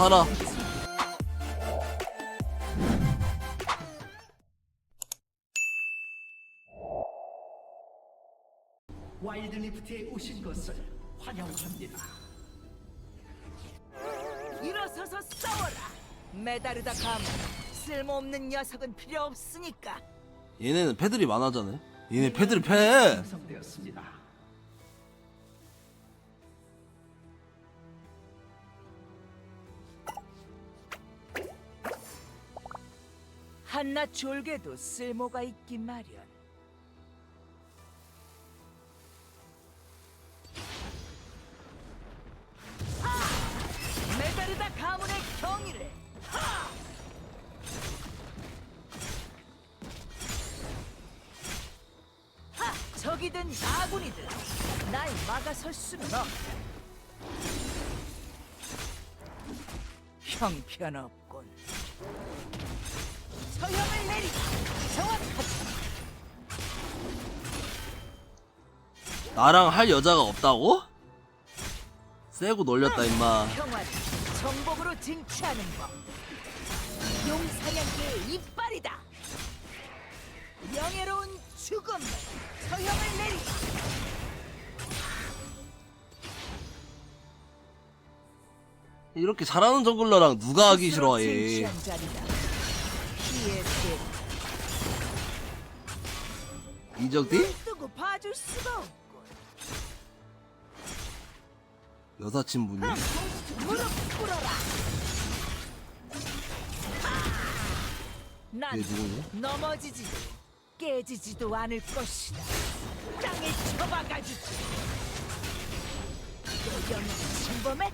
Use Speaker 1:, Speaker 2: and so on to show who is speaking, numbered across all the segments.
Speaker 1: 사라
Speaker 2: 와일드리프트에 오신 것을 환영합니다.
Speaker 3: 일어서서 싸워라. 메다르다 감. 쓸모없는 녀석은 필요 없으니까.
Speaker 1: 얘네는 패들이 많아잖아요 얘네 패들이 패
Speaker 2: 완성되었습니다.
Speaker 3: 한낱 졸개도 쓸모가 있긴 마련. 적이든 아군이든 날 막아설 수는 없다. 형편없군. 서형을 내리고 정확하게
Speaker 1: 나랑 할 여자가 없다고? 세고 놀렸다 임마
Speaker 3: 평화를 정복으로 쟁취하는 법. 용사냥개의 이빨이다. 명예로운 죽음을 서형을 내리고
Speaker 1: 이렇게 잘하는 정글러랑 누가 하기
Speaker 3: 스스로
Speaker 1: 싫어해
Speaker 3: 쟁취한 자리다.
Speaker 1: 이적디?
Speaker 3: 봐줄 수가.
Speaker 1: 여사친분이?
Speaker 3: 무릎 꿇어라. 난
Speaker 1: 얘 누구냐?
Speaker 3: 넘어지지도 깨지지도 않을 것이다. 땅에 쳐박아주지. 또 영웅 침범해?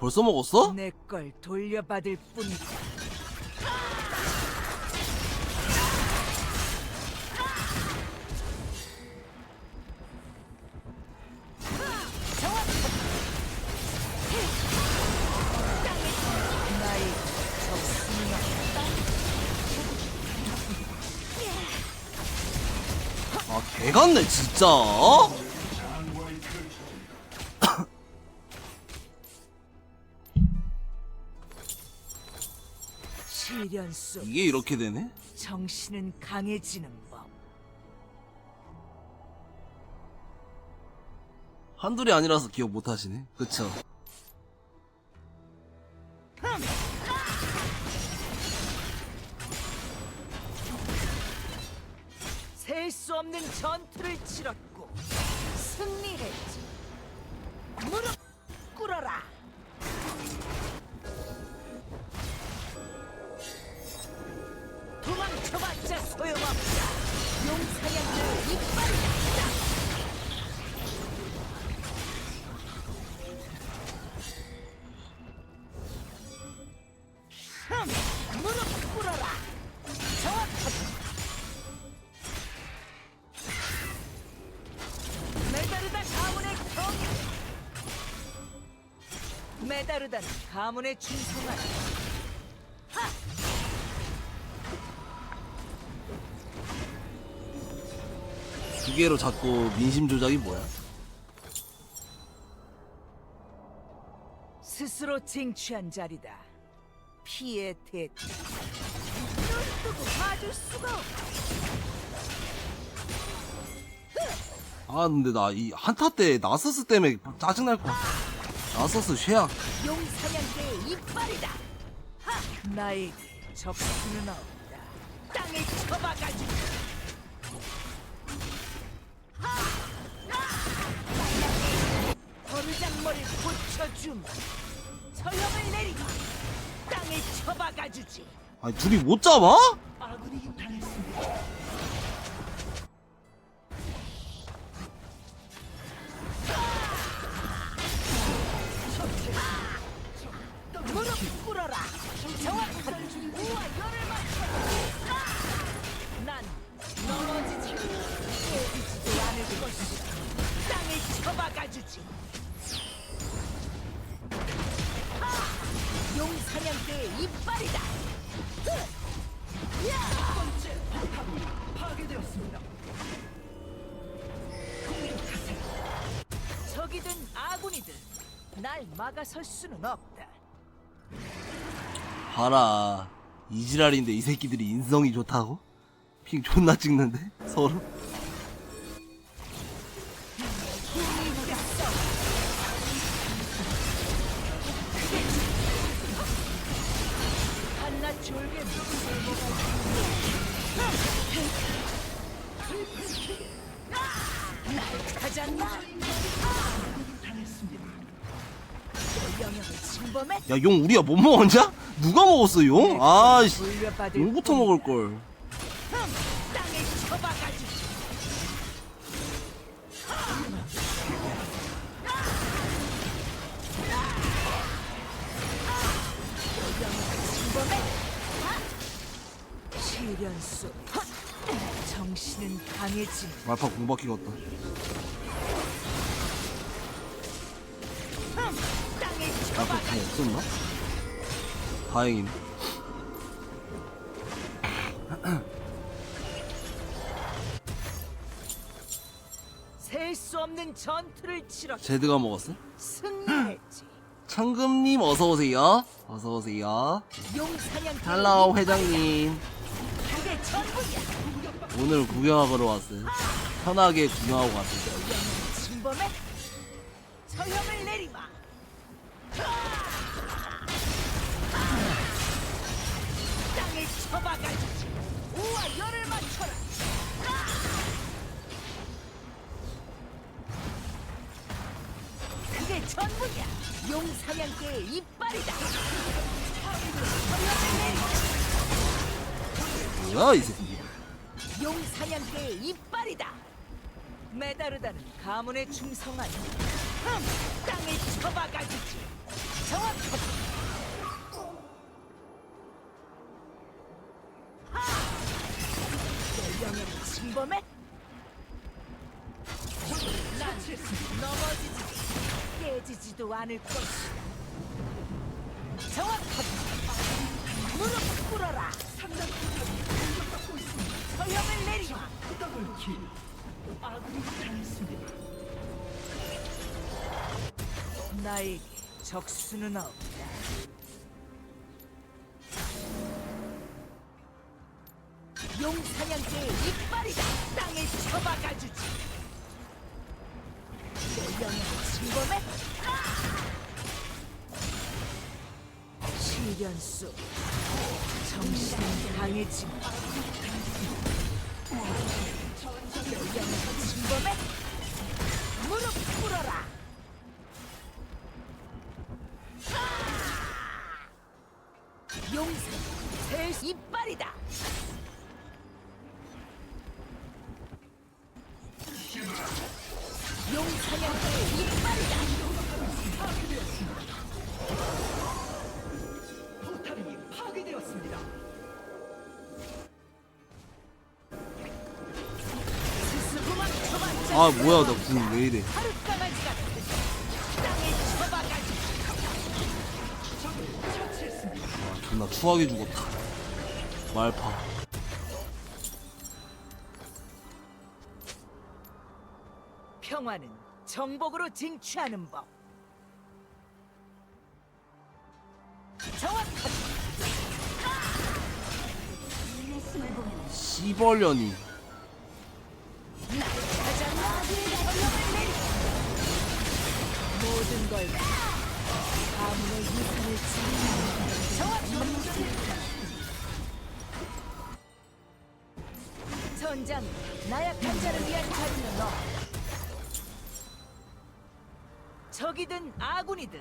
Speaker 1: 벌써 먹었어?
Speaker 3: 내 걸 돌려받을 뿐이다. 나의.
Speaker 1: 아 개같네 진짜
Speaker 3: 시련 속
Speaker 1: 이게 이렇게 되네?
Speaker 3: 정신은 강해지는 법.
Speaker 1: 한둘이 아니라서 기억 못 하시네 그쵸
Speaker 3: 셀 수 없는 전투를 치렀고 승리했지. 무릎 꿇어라. 메다르다는 가문의 충성하다
Speaker 1: 기계로 자꾸 민심 조작이 뭐야?
Speaker 3: 스스로 쟁취한 자리다. 피해 대눈 뜨고 봐줄 수가 없다
Speaker 1: 아 근데 나 이 한타 때 나서스 때문에 짜증날 것 같아 나서스 최악
Speaker 3: 용사냥개의 이빨이다. 하! 나에게 적수는 없다. 땅에 쳐박아주지 버르장머리를 고쳐주마. 처형을 내리고 땅에 쳐박아주지.
Speaker 1: 아니 둘이 못 잡아?
Speaker 2: 아군이 당했습니다.
Speaker 3: 막아설 수는 없다.
Speaker 1: 봐라 이지랄인데 이 새끼들이 인성이 좋다고? 핑 존나 찍는데 서로
Speaker 3: 가잖
Speaker 1: 야 용 우리가 못 먹었냐? 누가 먹었어 용? 아씨
Speaker 3: 돌려받을
Speaker 1: 용부터 먹을 걸?
Speaker 3: 정신은
Speaker 1: 말파 공바퀴 같다 다 없었나? 다행이네
Speaker 3: 셀 수 없는 전투를 치러
Speaker 1: 제드가 먹었어?
Speaker 3: 승리했지.
Speaker 1: 청금님 어서 오세요 어서 오세요
Speaker 3: 용 사냥
Speaker 1: 헬로 회장님
Speaker 3: 그게 전부야.
Speaker 1: 오늘 구경하러 왔어요 편하게 구경하고 갔어요
Speaker 3: 영역을 침범해 서형 전부야. 용 사냥개의 이빨이다.
Speaker 1: 뭐야 이 새끼
Speaker 3: 용 사냥개의 이빨이다. 메다르다는 가문에 충성하니 흠, 땅에 쳐박아주지. 정확하게. 깨지지도 않을 것이다. 정확하게. 무릎 꿇어라. 서형을 내리마.
Speaker 2: 더블 킬. 아군이 당했습니다.
Speaker 3: 나에게 적수는 없다. 시련수. 정신은 강해지고
Speaker 1: 아 뭐야 나 궁 왜 이래.
Speaker 3: 아,
Speaker 1: 존나 추하게 죽었다 말파
Speaker 3: 평화는 정복으로 쟁취하는 법. 정확하게
Speaker 1: 씨벌년이
Speaker 3: 전장 나약한 자를 위한 자리는 없다. 적이든 아군이든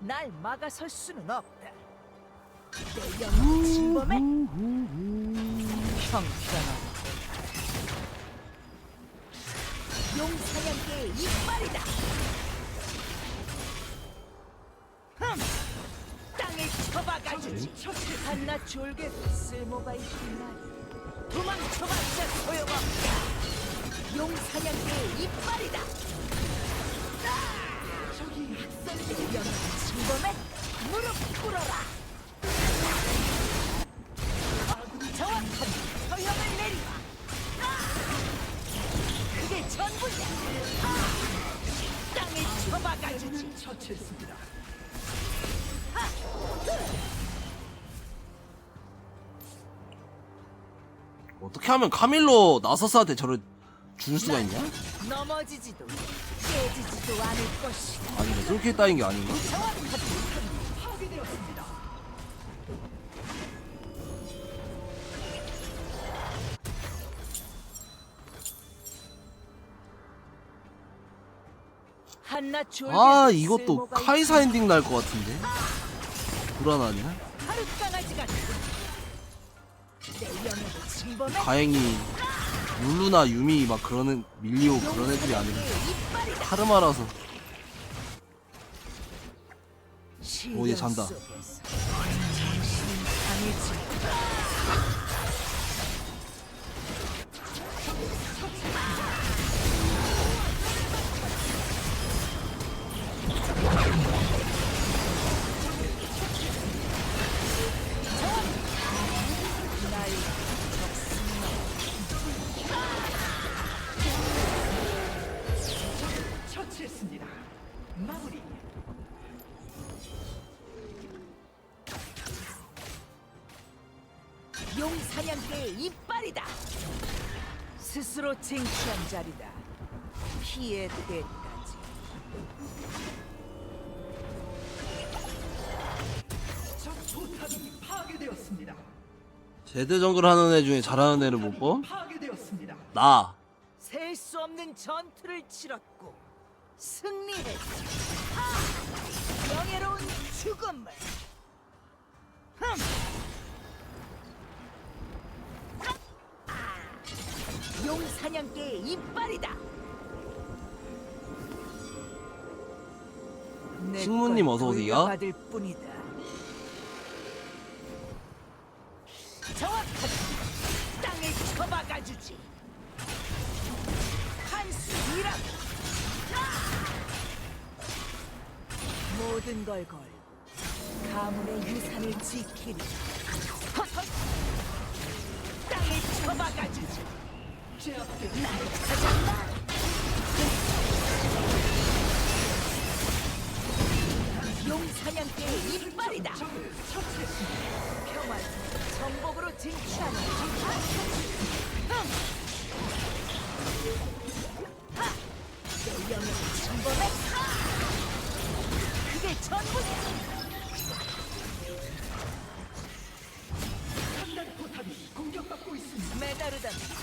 Speaker 3: 날 막아설 수는 없다. 내 영웅 침범해 형편없다. 용사냥개의 이빨이다. 아! 쳐박아주지.
Speaker 2: 아군을 처치했습니다.
Speaker 1: 어떻게 하면 카밀로 나서스한테 저를 줄 수가 있냐?
Speaker 3: 넘어지지도 깨지지도 않을 것이다.
Speaker 1: 아닌가? 그렇게 따인 게 아닌가?
Speaker 3: 졸개
Speaker 1: 아 이것도 카이사 엔딩 날 것 같은데 불안하냐?
Speaker 3: 하루 영역을 침범해
Speaker 1: 다행히 룰루나 유미 막 그러는 밀리오 그런 애들이
Speaker 3: 이빨이다.
Speaker 1: 카르마라서
Speaker 3: 시련
Speaker 1: 오, 얘 잔다.
Speaker 3: 사냥개의 이빨이다. 스스로 쟁취한 자리다. 피의 때까지.
Speaker 2: 적 포탑이 파괴되었습니다.
Speaker 1: 제대 정글 하는 애 중에 잘하는 애를 못 봐?
Speaker 2: 파괴되었습니다.
Speaker 1: 나
Speaker 3: 셀 수 없는 전투를 치렀고 승리했다. 하! 명예로운 죽음을. 흠! 사냥개의 이빨이다. 내
Speaker 1: 식모님
Speaker 3: 걸
Speaker 1: 어서 오세요.
Speaker 3: 돌려받을 뿐이다. 정확하게 땅에 쳐박아 주지. 한수이라 모든 걸 걸고 가문의 유산을 지키리. 헛헛! 땅에 쳐박아 주지. 용사냥개의 이빨이다.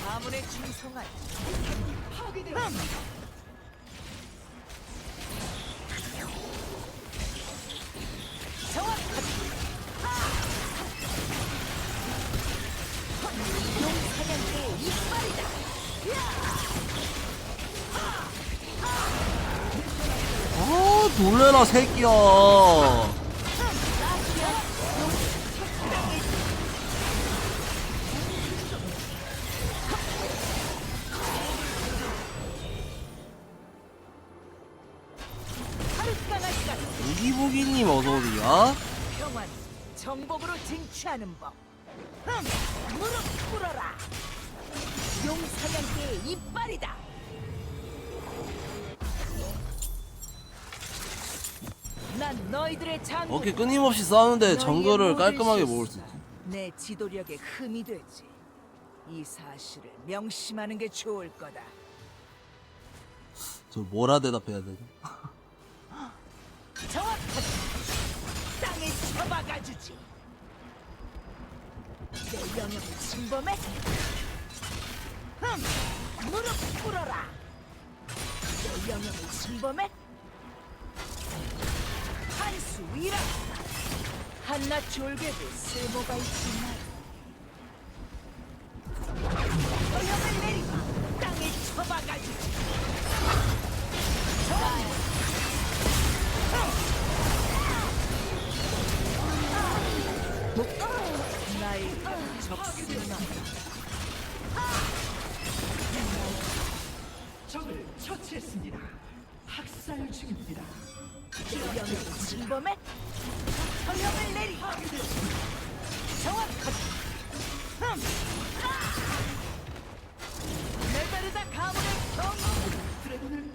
Speaker 3: 가문에 충성하여
Speaker 2: 파괴되었습니다.
Speaker 3: 정확하게 용사냥개의 이빨이다
Speaker 1: 아 놀래라 새끼야
Speaker 3: 하는 법. 흠! 무릎 꿇어라. 용사냥개의 이빨이다. 난 너희들의 장군.
Speaker 1: 어깨 끊임없이 싸우는데 정글을 깔끔하게 먹을 수 있지
Speaker 3: 내 지도력에 흠이 되지. 이 사실을 명심하는 게 좋을 거다.
Speaker 1: 저 뭐라 대답해야 되지?
Speaker 3: 정확하게 땅에 쳐박아주지. 내 영역을 침범해. 흠! 무릎 꿇어라. 내 영역을 침범해. 한수 위라. 한낱 졸개도 쓸모가 있지만.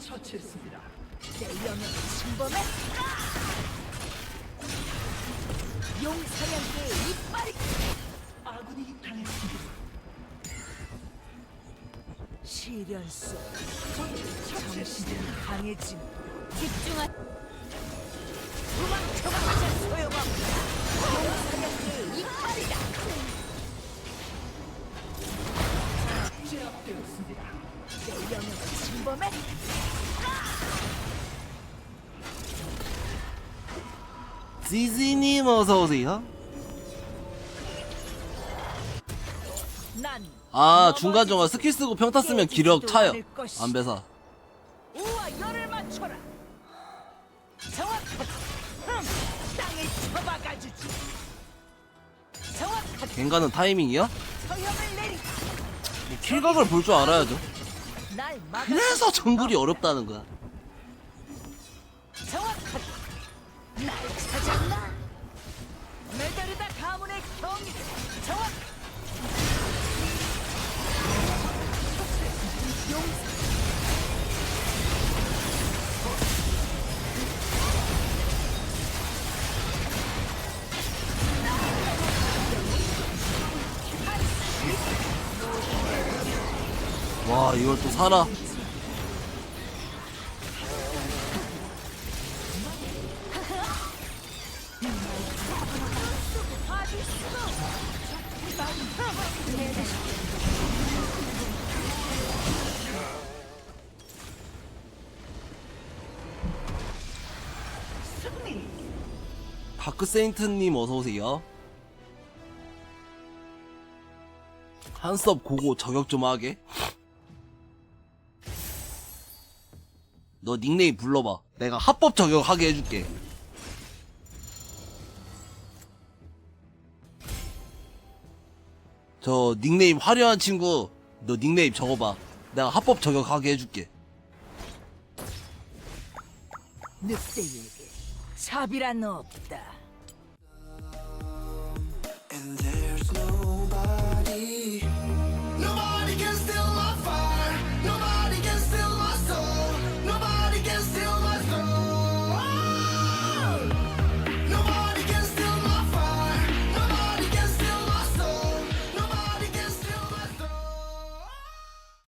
Speaker 2: 처치했습니다.
Speaker 3: 내 영역을 침범해 용사냥개의 이빨이
Speaker 2: 아군이 당했습니다.
Speaker 3: 시련 속. 정신이 강해짐 집중한 도망쳐가자 소용없다 용사냥개의 이빨이다
Speaker 2: 제압되었습니다.
Speaker 3: 내 영역을 침범해
Speaker 1: 지지님 어서 오세요.
Speaker 3: 난
Speaker 1: 아, 중간 중간 스킬 쓰고 평타 쓰면 기력 차요. 안 배사.
Speaker 3: 우와 열을 맞춰라 정확하게 흠! 땅에 쳐박아 주지 정확하게
Speaker 1: 갱가는 타이밍이야?
Speaker 3: 내리
Speaker 1: 뭐 킬각을 볼 줄 알아야죠.
Speaker 3: 날 막아
Speaker 1: 그래서 정글이 어렵다는 거야. 와, 이걸 또.
Speaker 2: 승리.
Speaker 1: 다크세인트님 어서오세요. 한섭 고고 저격 좀 하게. 너 닉네임 불러봐. 내가 합법 저격하게 해줄게. 저 닉네임 화려한 친구, 너 닉네임 적어봐. 내가 합법 저격하게 해줄게.
Speaker 3: 늑대에게 차비란 없다